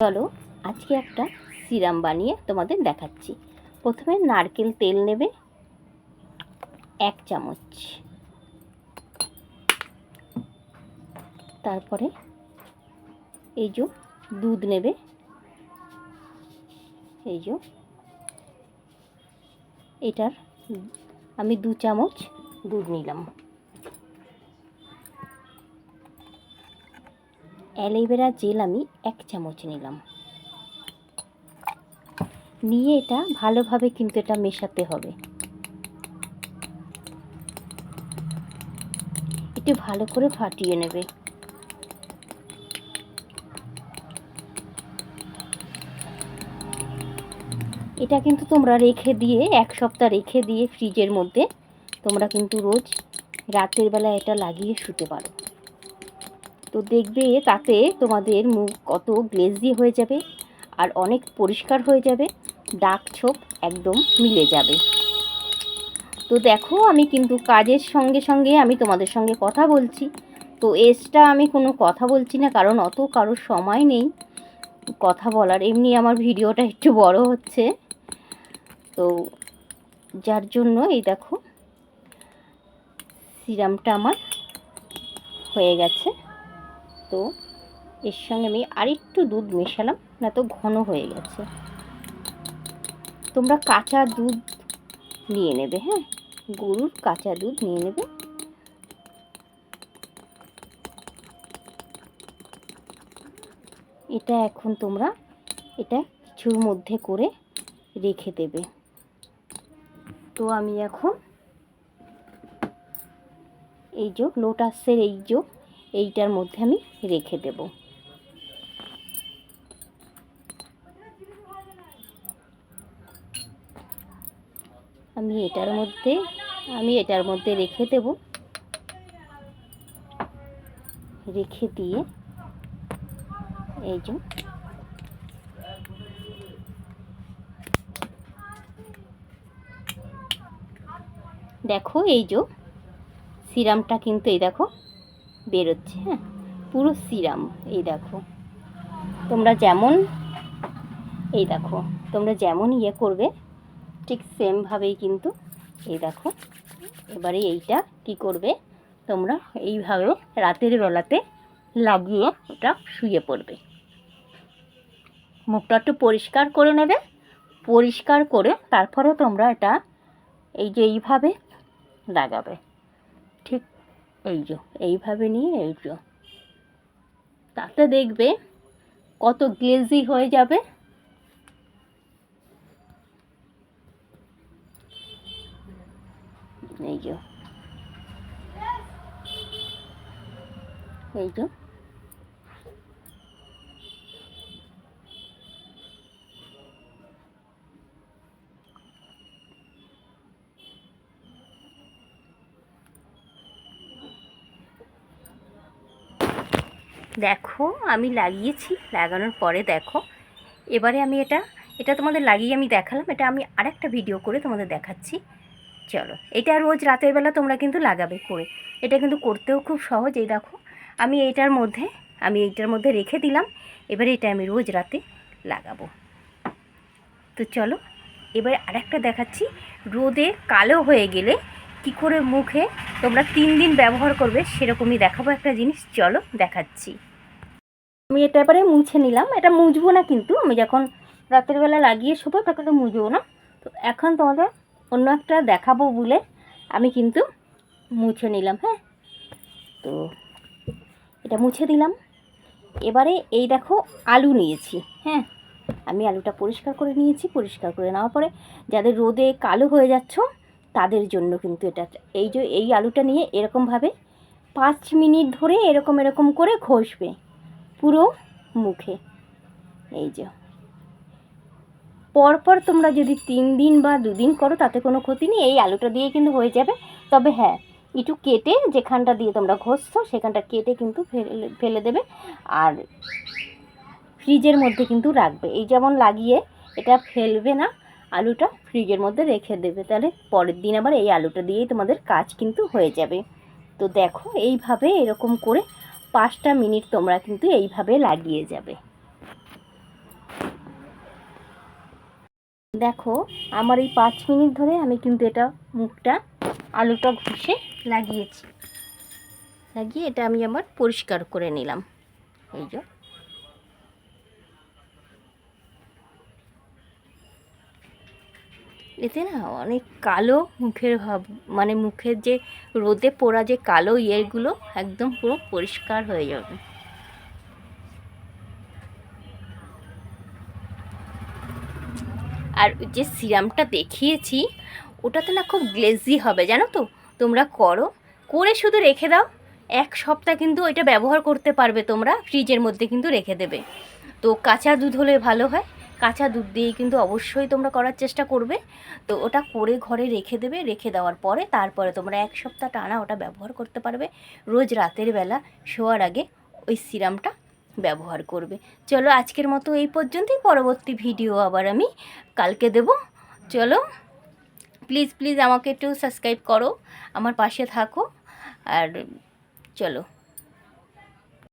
চলো, আজকে একটা সিরাম বানিয়ে তোমাদের দেখাচ্ছি। প্রথমে নারকেল তেল নেবে, এক চামচ। তারপরে এই যে দুধ নেবে, এই যে এটার আমি দু চামচ দুধ নিলাম। অ্যালোভেরা জেল আমি এক চামচ নিলাম। নিয়ে এটা ভালোভাবে কিন্তু এটা মেশাতে হবে। একটু ভালো করে ফাটিয়ে নেবে। এটা কিন্তু তোমরা রেখে দিয়ে, এক সপ্তাহ রেখে দিয়ে ফ্রিজের মধ্যে তোমরা কিন্তু রোজ রাতের বেলা এটা লাগিয়ে শুতে পারো। তো দেখবে তাতে তোমাদের মুখ কত গ্লেজি হয়ে যাবে আর অনেক পরিষ্কার হয়ে যাবে, দাগ ছোপ একদম মিলে যাবে। তো দেখো আমি কিন্তু কাজের সঙ্গে সঙ্গে আমি তোমাদের সঙ্গে কথা বলছি। তো এসটা আমি কোনো কথা বলছি না, কারণ অত কারোর সময় নেই। কথা বলার, এমনি আমার ভিডিওটা একটু বড় হচ্ছে। তো যার জন্য এই দেখো, সিরামটা আমার হয়ে গেছে। তো এর সঙ্গে আমি আরেকটু দুধ মেশালাম, না তো ঘন হয়ে গেছে। তোমরা কাঁচা দুধ নিয়ে নেবে হ্যাঁ? গরুর কাঁচা দুধ নিয়ে নেবে। এটা এখন তোমরা এটা কিছুর মধ্যে করে রেখে দেবে। তো আমি এখন এই যে লোটাসের এই যে এইটার মধ্যে আমি রেখে দেব। আমি এটার মধ্যে, আমি এটার মধ্যে রেখে দেব। রেখে দিয়ে এই যে দেখো এই যে সিরামটা কিন্তু এই দেখো বেরোচ্ছে হ্যাঁ? পুরো সিরাম, এই দেখো। তোমরা যেমন, এই দেখো, তোমরা যেমন ইয়ে করবে, ঠিক সেমভাবেই কিন্তু এই দেখো, এবারে এইটা কি করবে, তোমরা এইভাবে রাতের বেলাতে লাগিয়ে ওটা শুয়ে পড়বে। মুখটা একটু পরিষ্কার করে নেবে, পরিষ্কার করে তারপরে তোমরা এটা এই যে এইভাবে লাগাবে। এই যে, এইভাবে নিয়ে এই যে। তাতে দেখবে কত গ্লেজি হয়ে যাবে। এই যে। এই যে। দেখো, আমি লাগিয়েছি, লাগানোর পরে দেখো। এবারে আমি এটা এটা তোমাদের লাগিয়ে আমি দেখালাম, এটা আমি আরেকটা ভিডিও করে তোমাদের দেখাচ্ছি। চলো, এটা রোজ রাতের বেলা তোমরা কিন্তু লাগাবে করে। এটা কিন্তু করতেও খুব সহজ, এই দেখো। আমি এইটার মধ্যে, আমি এইটার মধ্যে রেখে দিলাম। এবারে এটা আমি রোজ রাতে লাগাবো। তো চলো, এবারে আরেকটা দেখাচ্ছি। রোদে কালো হয়ে গেলে কি করে মুখে তোমরা তিন দিন ব্যবহার করবে, সেরকমই দেখাবো একটা জিনিস। চলো, দেখাচ্ছি। আমি এটা এবারে মুছে নিলাম। এটা মুছবো না কিন্তু। আমি যখন রাতের বেলা লাগিয়ে শোবো, তখন তো মুছবো না। তো এখন তোমাদের অন্য একটা দেখাবো বলে আমি কিন্তু মুছে নিলাম হ্যাঁ? তো এটা মুছে দিলাম। এবারে এই দেখো, আলু নিয়েছি হ্যাঁ? আমি আলুটা পরিষ্কার করে নিয়েছি। পরিষ্কার করে নেওয়ার পরে যাদের রোদে কালো হয়ে যাচ্ছ তাদের জন্য কিন্তু এটা। এই যে, এই আলুটা নিয়ে এরকমভাবে পাঁচ মিনিট ধরে এরকম এরকম করে ঘষবে পুরো মুখে। এই যে। পরপর তোমরা যদি তিন দিন বা দুদিন করো, তাতে কোনো ক্ষতি নেই। এই আলুটা দিয়ে কিন্তু হয়ে যাবে। তবে হ্যাঁ একটু কেটে যেখানটা দিয়ে তোমরা ঘষছো, সেখানটা কেটে কিন্তু ফেলে ফেলে দেবে। আর ফ্রিজের মধ্যে কিন্তু রাখবে। এই যেমন লাগিয়ে এটা ফেলবে না আলুটা ফ্রিজের মধ্যে রেখে দেবে। তাহলে পরের দিন আবার এই আলুটা দিয়েই তোমাদের কাজ কিন্তু হয়ে যাবে। তো দেখো, এইভাবে এরকম করে পাঁচটা মিনিট তোমরা কিন্তু এইভাবে লাগিয়ে যাবে। দেখো, আমার এই পাঁচ মিনিট ধরে আমি কিন্তু এটা মুখটা আলুটা ঘষে লাগিয়েছি। লাগিয়ে এটা আমি আমার পরিষ্কার করে নিলাম। এই যে। এতে না অনেক কালো মুখের ভাব মানে মুখের যে রোদে পোড়া যে কালো ইয়েগুলো একদম পুরো পরিষ্কার হয়ে যাবে। আর যে সিরামটা দেখিয়েছি, ওটাতে না খুব গ্লেজি হবে, জানো তো? তোমরা করো। করে শুধু রেখে দাও। এক সপ্তাহ কিন্তু এটা ব্যবহার করতে পারবে তোমরা, ফ্রিজের মধ্যে কিন্তু রেখে দেবে। তো কাঁচা দুধ হলে ভালো হয়। কাঁচা দুধ দিয়েই কিন্তু অবশ্যই তোমরা করার চেষ্টা করবে। তো ওটা করে ঘরে রেখে দেবে, রেখে দেওয়ার পরে তারপরে তোমরা এক সপ্তাহ টানা ওটা ব্যবহার করতে পারবে। রোজ রাতের বেলা শোয়ার আগে ওই সিরামটা ব্যবহার করবে। চলো আজকের মতো এই পর্যন্তই, পরবর্তী ভিডিও আবার আমি কালকে দেব। চলো প্লিজ প্লিজ আমাকে একটু সাবস্ক্রাইব করো, আমার পাশে থাকো, আর চলো।